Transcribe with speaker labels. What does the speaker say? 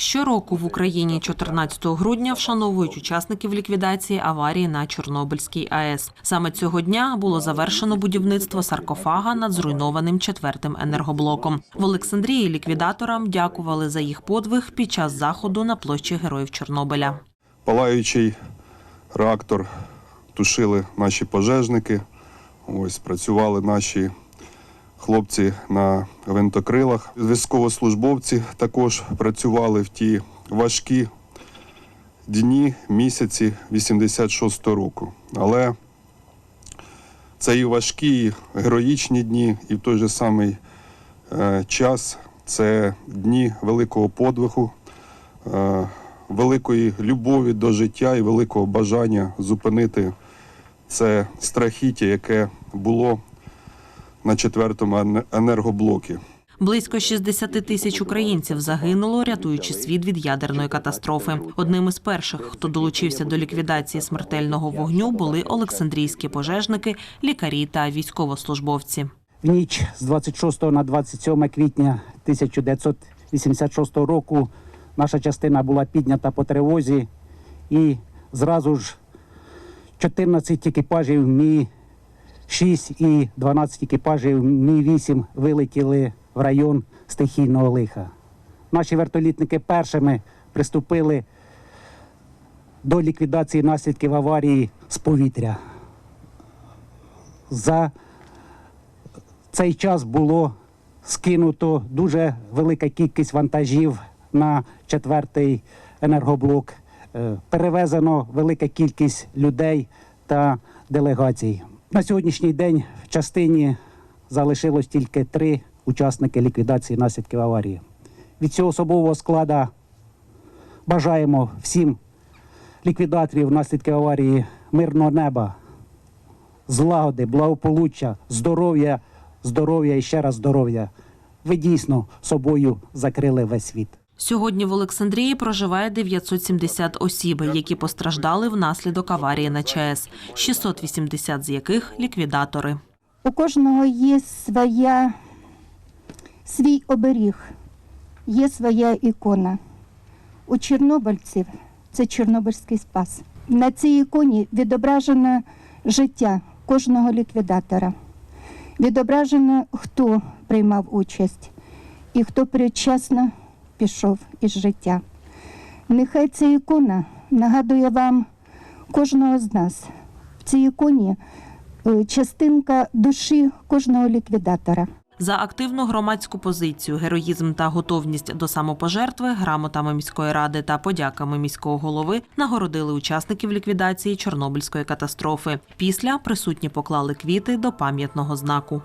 Speaker 1: Щороку в Україні 14 грудня вшановують учасників ліквідації аварії на Чорнобильській АЕС. Саме цього дня було завершено будівництво саркофага над зруйнованим четвертим енергоблоком. В Олександрії ліквідаторам дякували за їх подвиг під час заходу на площі Героїв Чорнобиля.
Speaker 2: Палаючий реактор тушили наші пожежники. Ось працювали наші хлопці на винтокрилах. Військовослужбовці також працювали в ті важкі дні, місяці 86-го року. Але це і важкі, і героїчні дні, і в той же самий е, час це дні великого подвигу, е, великої любові до життя і великого бажання зупинити це страхіття, яке було на четвертому енергоблокі.
Speaker 1: Близько 60 тисяч українців загинуло, рятуючи світ від ядерної катастрофи. Одним із перших, хто долучився до ліквідації смертельного вогню, були олександрійські пожежники, лікарі та військовослужбовці.
Speaker 3: В ніч з 26 на 27 квітня 1986 року наша частина була піднята по тривозі і зразу ж 14 екіпажів Мі 6 і 12 екіпажів Мі 8 вилетіли в район стихійного лиха. Наші вертолітники першими приступили до ліквідації наслідків аварії з повітря. За цей час було скинуто дуже велика кількість вантажів на четвертий енергоблок. Е, Перевезено велика кількість людей та делегацій. На сьогоднішній день в частині залишилось тільки три учасники ліквідації наслідків аварії. Від цього особового складу бажаємо всім ліквідаторів наслідків аварії мирного неба, злагоди, благополуччя, здоров'я, здоров'я і ще раз здоров'я. Ви дійсно собою закрили весь світ.
Speaker 1: Сьогодні в Олександрії проживає 970 осіб, які постраждали внаслідок аварії на ЧАЕС, 680 з яких ліквідатори.
Speaker 4: У кожного є своя, свій оберіг, є своя ікона. У чорнобильців це Чорнобильський спас. На цій іконі відображено життя кожного ліквідатора. Відображено, хто приймав участь і хто передчасно пішов із життя. Нехай ця ікона нагадує вам кожного з нас. В цій іконі е, частинка душі кожного ліквідатора.
Speaker 1: За активну громадську позицію, героїзм та готовність до самопожертви грамотами міської ради та подяками міського голови нагородили учасників ліквідації Чорнобильської катастрофи. Після присутні поклали квіти до пам'ятного знаку.